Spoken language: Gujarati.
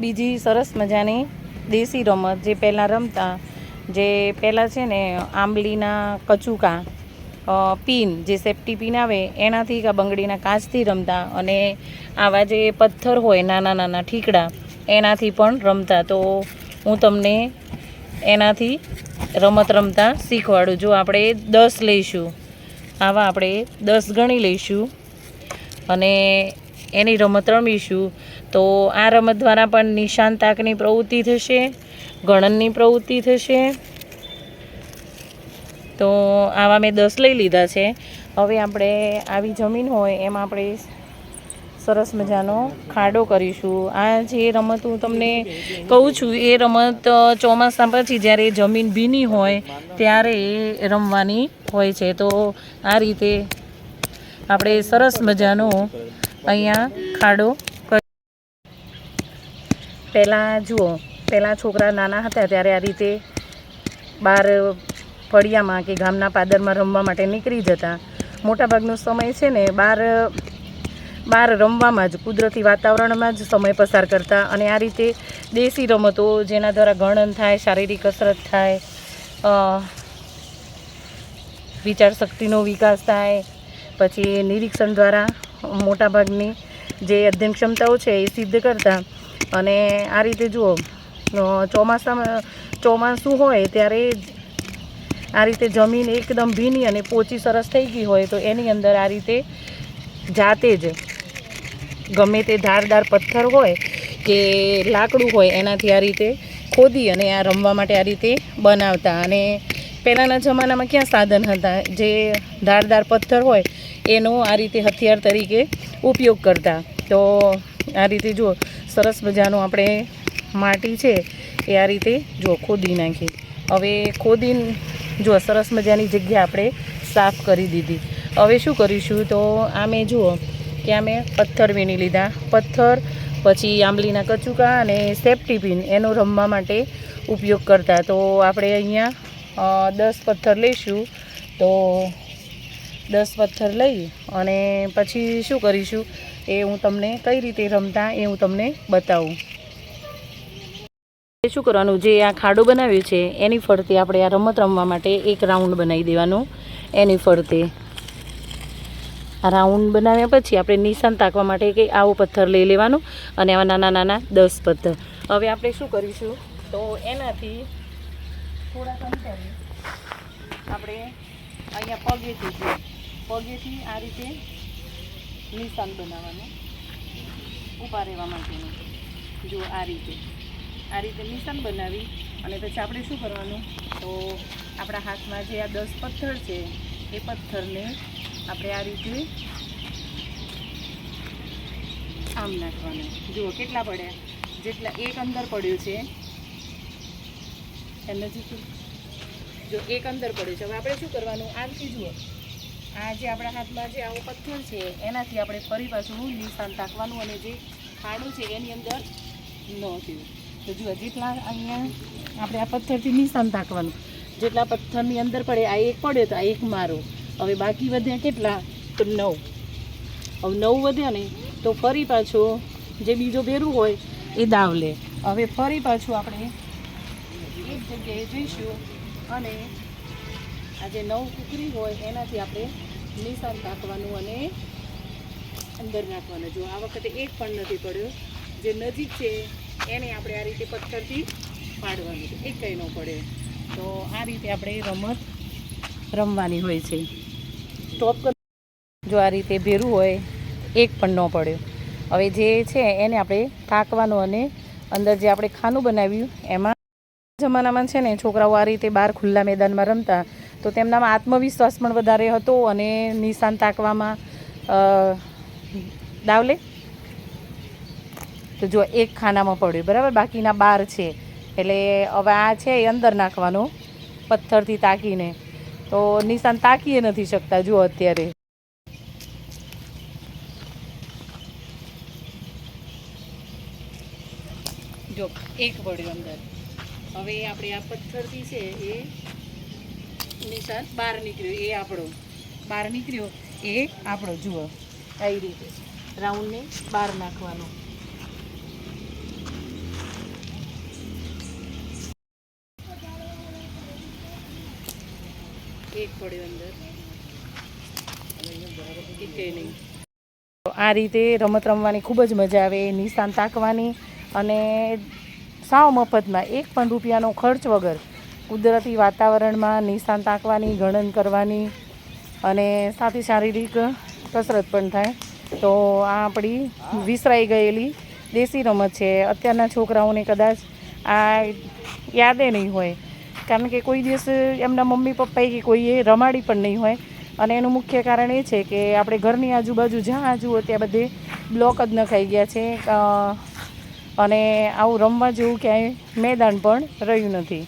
બીજી સરસ મજાની દેશી રમત જે પહેલાં રમતા, જે પહેલાં છે ને આંબલીના કચુકા પિન જે સેફ્ટી પીન આવે, એનાથી કા બંગડીના કાચથી રમતા અને આવા જે પથ્થર હોય નાના નાના ઠીકડા, એનાથી પણ રમતા. તો હું તમને એનાથી રમત રમતા શીખવાડું. જો આપણે દસ લઈશું, આવા આપણે દસ ગણી લઈશું અને એની રમત રમીશું. તો આ રમત દ્વારા પણ નિશાન તાકની પ્રવૃત્તિ થશે, ગણનની પ્રવૃત્તિ થશે. તો આવા મેં દસ લઈ લીધા છે. હવે આપણે આવી જમીન હોય એમાં આપણે સરસ મજાનો ખાડો કરીશું. આ જે રમત હું તમને કહું છું, એ રમત ચોમાસા પછી જ્યારે જમીન ભીની હોય ત્યારે એ રમવાની હોય છે. તો આ રીતે આપણે સરસ મજાનો અહીંયા ખાડો પહેલાં જુઓ, પહેલાં છોકરા નાના હતા ત્યારે આ રીતે બહાર ફળિયામાં કે ગામના પાદરમાં રમવા માટે નીકળી જતા. મોટાભાગનો સમય છે ને બહાર બહાર રમવામાં જ, કુદરતી વાતાવરણમાં જ સમય પસાર કરતા અને આ રીતે દેશી રમતો જેના દ્વારા ગણન થાય, શારીરિક કસરત થાય વિચાર શક્તિનો વિકાસ થાય, પછી નિરીક્ષણ દ્વારા મોટાભાગની જે અધ્યયન ક્ષમતાઓ છે એ સિદ્ધ કરતા. અને આ રીતે જુઓ ચોમાસામાં, ચોમાસું હોય ત્યારે આ રીતે જમીન એકદમ ભીની અને પોચી સરસ થઈ ગઈ હોય તો એની અંદર આ રીતે જાતે જ ગમે તે ધારદાર પથ્થર હોય કે લાકડું હોય એનાથી આ રીતે ખોદી અને આ રમવા માટે આ રીતે બનાવતા. અને પહેલાંના જમાનામાં ક્યાં સાધન હતા? જે ધારદાર પથ્થર હોય એનો આ રીતે હથિયાર તરીકે ઉપયોગ કરતા. તો આ રીતે જુઓ સરસ મજાનું આપણે માટી છે એ આ રીતે જો ખોદી નાખી. હવે ખોદી જો સરસ મજાની જગ્યા આપણે સાફ કરી દીધી. હવે શું કરીશું તો આ મેં જુઓ કે આ મેં પથ્થર વીણી લીધા. પથ્થર, પછી આંબલીના કચુકા અને સેફટી પિન એનો રમવા માટે ઉપયોગ કરતા. તો આપણે અહીંયા દસ પથ્થર લઈશું. તો દસ પથ્થર લઈ અને પછી શું કરીશું? એ હું તમને કઈ રીતે રમતા એ હું તમને બતાવું. શું કરવાનું? જે આ ખાડો બનાવ્યો છે, એની ફરતે આપણે આ રમત રમવા માટે એક રાઉન્ડ બનાવી દેવાનું. એની ફરતે. રાઉન્ડ બનાવ્યા પછી આપણે નિશાન તાકવા માટે કે આવો પથ્થર લઈ લેવાનો અને આવા નાના નાના દસ પથ્થર. હવે આપણે શું કરીશું? તો એનાથી થોડાક અંતરે આપણે અહીંયા પગેથી પગેથી આ રીતે નિશાન બનાવવાનું. ઊભા રહેવા માટેનું. જો આ રીતે. આ રીતે નિશાન બનાવી અને પછી આપણે શું કરવાનું? તો આપણા હાથમાં જે આ દસ પથ્થર છે, એ પથ્થરને આપણે આ રીતે આમ નાખવાનું. જુઓ કેટલા પડ્યા? જેટલા એક અંદર પડ્યું છે. એમ નજીક જો એક અંદર પડ્યું છે, હવે આપણે શું કરવાનું? આમથી જુઓ. આ જે આપણા હાથમાં જે આવો પથ્થર છે, એનાથી આપણે ફરી પાછું નિશાન તાકવાનું અને જે ખાડું છે, એની અંદર ન થયું. તો જુઓ, જેટલા અહીંયા આપણે આ પથ્થરથી નિશાન તાકવાનું જેટલા પથ્થરની અંદર પડે આ એક પડ્યો તો આ એક મારો. હવે બાકી વધ્યા કેટલા? તો નવ. હવે નવ વધ્યા ને, તો ફરી પાછો જે બીજો ભેરું હોય, એ દાવ લે. હવે ફરી પાછું આપણે એક જગ્યાએ જઈશું અને આ જે નવ કુકરી હોય, એનાથી આપણે નિશાન તાકવાનું અને અંદર નાખવાનું. જો આ વખતે એક પણ નથી પડ્યો, જે નજીક છે, એને આપણે આ રીતે પથ્થરથી પાડવાનું છે. એક કંઈ ન પડે. તો આ રીતે આપણે રમત રમવાની હોય છે. સ્ટોપ જો આ રીતે ભેરું હોય, એક પણ ન પડ્યો. હવે જે છે, એને આપણે કાકવાનું અને અંદર જે આપણે ખાનું બનાવ્યું, એમાં જમાનામાં છે ને, છોકરાઓ આ રીતે બહાર ખુલ્લા મેદાનમાં રમતા તો તેમનામાં આત્મવિશ્વાસ પણ વધારે હતો અને નિશાન તાકવામાં દાવલે તો જો એક ખાનામાં પડ્યું, બરાબર? બાકીના બાર છે. એટલે હવે આ છે એ અંદર નાખવાનું, પથ્થરથી તાકીને. તો નિશાન તાકીએ નથી શકતા, જુઓ અત્યારે. જો, એક પડ્યું અંદર. હવે આપણે આ પથ્થરથી છે એ નિશાન બહાર નીકળ્યું, એ આપણો. બહાર નીકળ્યો, એ આપણો, જુઓ. આવી રીતે. રાઉન્ડને બહાર નાખવાનો. આ રીતે રમત રમવાની ખૂબ જ મજા આવે નિશાન તાકવાની અને સાવ મફતમાં એક પણ રૂપિયાનો ખર્ચ વગર કુદરતી વાતાવરણમાં નિશાન તાકવાની, ગણન કરવાની અને સાથે શારીરિક કસરત પણ થાય. તો આ આપણી વિસરાઈ ગયેલી દેશી રમત છે. અત્યારના છોકરાઓને કદાચ આ યાદે નહીં હોય. કારણ કે કોઈ દિવસ એમના મમ્મી પપ્પાએ કે કોઈએ રમાડી પણ નહીં હોય. અને એનું મુખ્ય કારણ એ છે કે આપણે ઘરની આજુબાજુ જ્યાં જુઓ ત્યાં બધે બ્લોક જ નખાઈ ગયા છે. અને આવું રમવા જેવું ક્યાંય મેદાન પણ રહ્યું નથી.